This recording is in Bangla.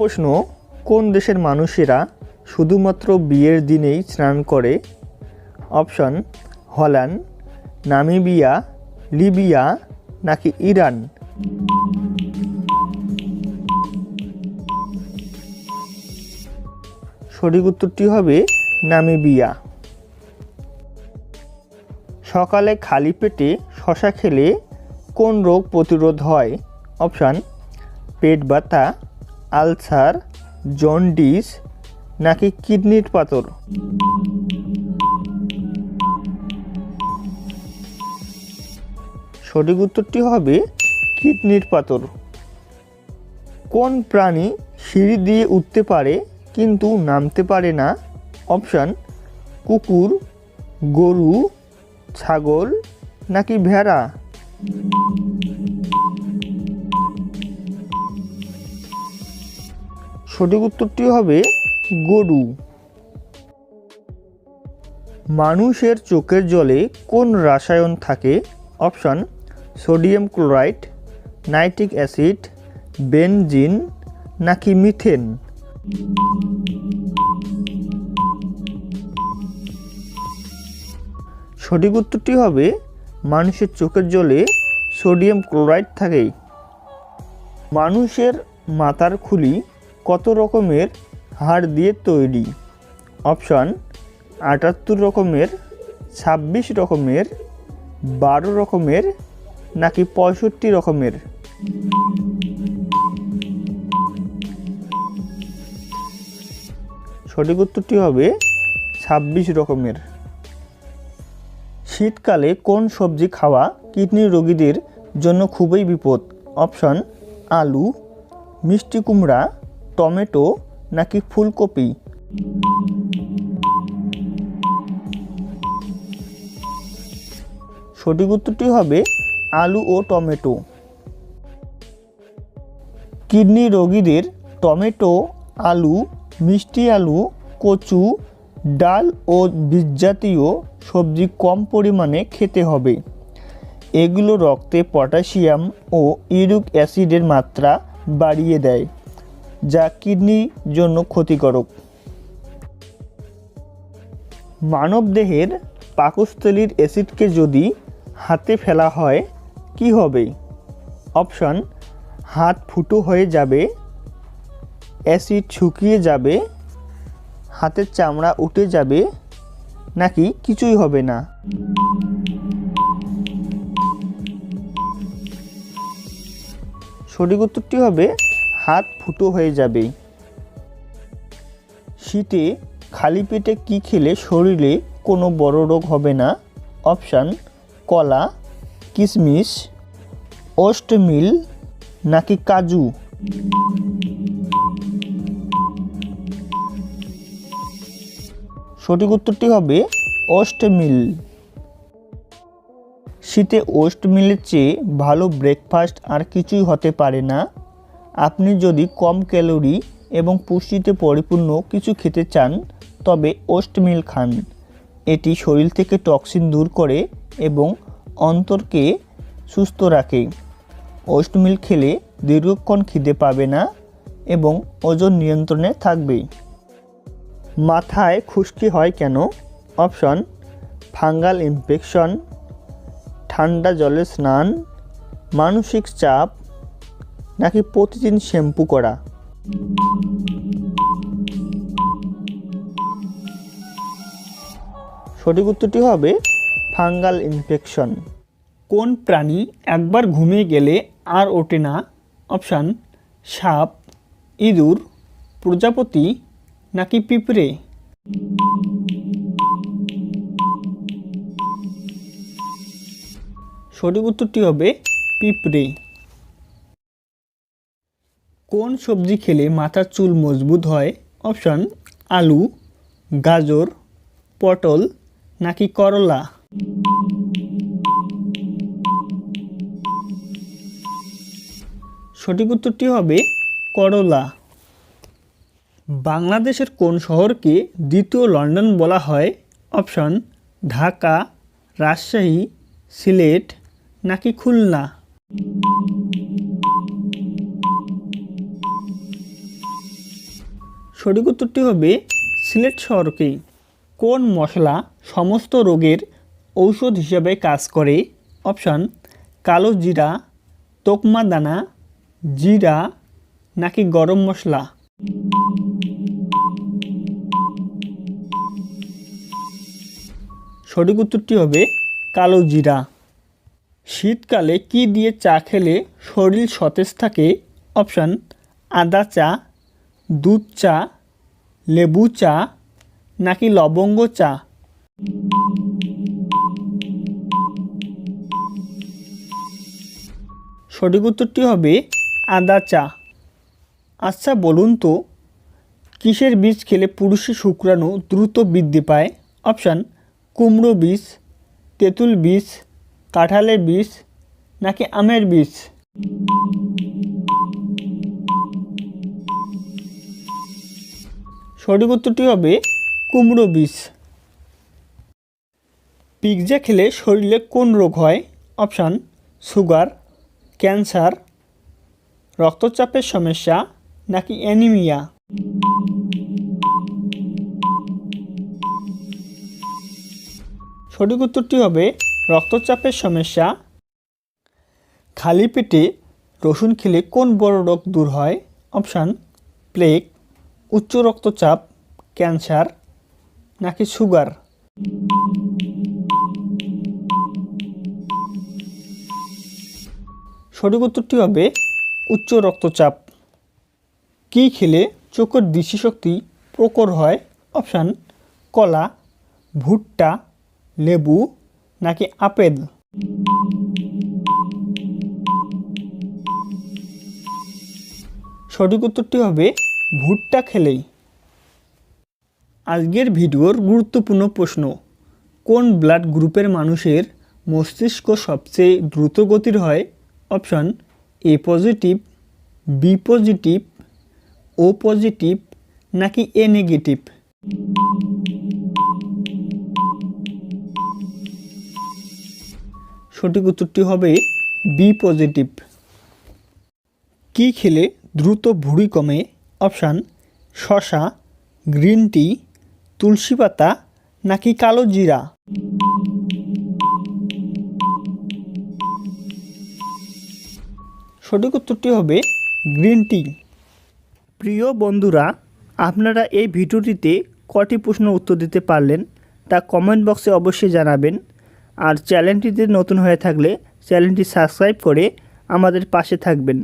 প্রশ্ন, কোন দেশের মানুষেরা শুধুমাত্র বিয়ের দিনেই স্নান করে? অপশন, হল্যান্ড, নামিবিয়া, লিবিয়া নাকি ইরান? সঠিক উত্তরটি হবে নামিবিয়া। সকালে খালি পেটে শশা খেলে কোন রোগ প্রতিরোধ হয়? অপশান, পেট ব্যথা আলসার, জন্ডিস নাকি কিডনির পাথর? সঠিক উত্তরটি হবে কিডনির পাথর। কোন প্রাণী সিঁড়ি দিয়ে উঠতে পারে কিন্তু নামতে পারে না? অপশান, কুকুর, গরু, ছাগল নাকি ভেড়া? সঠিক উত্তরটি হবে গরু। মানুষের চোখের জলে কোন রাসায়ন থাকে? Option, sodium chloride, nitric acid, benzene নাকি মিথেন? সঠিক উত্তরটি হবে মানুষের চোখের জলে সোডিয়াম ক্লোরাইড থাকে। মানুষের মাথার খুলি কত রকমের হাড় দিয়ে তৈরি? অপশন, আটাত্তর রকমের, ছাব্বিশ রকমের, বারো রকমের, নাকি পঁয়ষট্টি রকমের? সঠিক উত্তরটি হবে ছাব্বিশ রকমের। শীতকালে কোন সবজি খাওয়া কিডনি রোগীদের জন্য খুবই বিপদ? অপশন, আলু, মিষ্টি কুমড়া টমেটো নাকি ফুলকপি? সঠিক উত্তরটি হবে আলু ও টমেটো। কিডনি রোগীদের টমেটো, আলু, মিষ্টি আলু, কচু, ডাল ও বীজজাতীয় সবজি কম পরিমাণে খেতে হবে। এগুলো রক্তে পটাশিয়াম ও ইউরিক অ্যাসিডের মাত্রা বাড়িয়ে দেয়। যা কিডনির জন্য ক্ষতিকারক। মানবদেহের পাকস্থলীর অ্যাসিডকে যদি হাতে ফেলা হয়, কি হবে? অপশন, হাত ফুটো হয়ে যাবে, অ্যাসিড শুকিয়ে যাবে, হাতের চামড়া উঠে যাবে, নাকি কিছুই হবে না? সঠিক উত্তরটি হবে হাত ফুটো হয়ে যাবে। শীতে খালি পেটে কি খেলে শরীরে কোনো বড় রোগ হবে না? অপশান, কলা কিশমিশ ওস্টমিল নাকি কাজু? সঠিক উত্তরটি হবে ওস্টমিল শীতে ওস্টমিলের চেয়ে ভালো ব্রেকফাস্ট আর কিছুই হতে পারে না। আপনি যদি কম ক্যালোরি এবং পুষ্টিতে পরিপূর্ণ কিছু খেতে চান, তবে ওস্টমিল খান। এটি শরীর থেকে টক্সিন দূর করে এবং অন্তরকে সুস্থ রাখে। ওস্টমিল খেলে দীর্ঘক্ষণ খিদে পাবে না এবং ওজন নিয়ন্ত্রণে থাকবে। মাথায় খুশকি হয় কেন? অপশন, ফাঙ্গাল ইনফেকশন, ঠান্ডা জলে স্নান, মানসিক চাপ নাকি প্রতিদিন শ্যাম্পু করা? সঠিক উত্তরটি হবে ফাঙ্গাল ইনফেকশন। কোন প্রাণী একবার ঘুমিয়ে গেলে আর ওঠে না? অপশান, সাপ, ইঁদুর, প্রজাপতি নাকি পিঁপড়ে? সঠিক উত্তরটি হবে পিঁপড়ে। কোন সবজি খেলে মাথার চুল মজবুত হয়? অপশান, আলু, গাজর, পটল, নাকি করলা? সঠিক উত্তরটি হবে করলা। বাংলাদেশের কোন শহরকে দ্বিতীয় লন্ডন বলা হয়? অপশন, ঢাকা, রাজশাহী, সিলেট, নাকি খুলনা? সঠিক উত্তরটি হবে সিলেট শহরকেই। কোন মশলা সমস্ত রোগের ঔষধ হিসাবে কাজ করে? অপশান, কালো জিরা, তোকমা দানা, জিরা নাকি গরম মশলা? সঠিক উত্তরটি হবে কালো জিরা। শীতকালে কি দিয়ে চা খেলে শরীর সতেজ থাকে? অপশান, আদা চা দুধ চা, লেবু চা, নাকি লবঙ্গ চা? সঠিক উত্তরটি হবে আদা চা। আচ্ছা বলুন তো, কিসের বীজ খেলে পুরুষের শুক্রাণু দ্রুত বৃদ্ধি পায়? অপশান, কুমড়ো বীজ, তেঁতুল বীজ, কাঁঠালের বীজ, নাকি আমের বীজ? সঠিক উত্তরটি হবে কুমড়ো বীজ। পিৎজা খেলে শরীরে কোন রোগ হয়? অপশান, সুগার, ক্যান্সার, রক্তচাপের সমস্যা নাকি অ্যানিমিয়া? সঠিক উত্তরটি হবে রক্তচাপের সমস্যা। খালি পেটে রসুন খেলে কোন বড় রোগ দূর হয়? অপশান, প্লেগ উচ্চ রক্তচাপ, ক্যান্সার নাকি সুগার? সঠিক উত্তরটি হবে উচ্চ রক্তচাপ। কী খেলে চোখের দৃষ্টিশক্তি প্রকর হয়? অপশান, কলা, ভুট্টা, লেবু নাকি আপেল? সঠিক উত্তরটি হবে ভুট্টা খেলেই। আজকের ভিডিওর গুরুত্বপূর্ণ প্রশ্ন, কোন ব্লাড গ্রুপের মানুষের মস্তিষ্ক সবচেয়ে দ্রুত গতির হয়? Option, A positive, B positive, O positive, নাকি এ নেগেটিভ? সঠিক উত্তরটি হবে বি পজিটিভ। কী খেলে দ্রুত ভুঁড়ি কমে? অপশান, শশা, গ্রিন টি, তুলসী পাতা নাকি কালো জিরা? সঠিক উত্তরটি হবে গ্রিন টি। প্রিয় বন্ধুরা, আপনারা এই ভিডিওটিতে কটি প্রশ্ন উত্তর দিতে পারলেন তা কমেন্ট বক্সে অবশ্যই জানাবেন। আর চ্যানেলটিতে নতুন হয়ে থাকলে চ্যানেলটি সাবস্ক্রাইব করে আমাদের পাশে থাকবেন।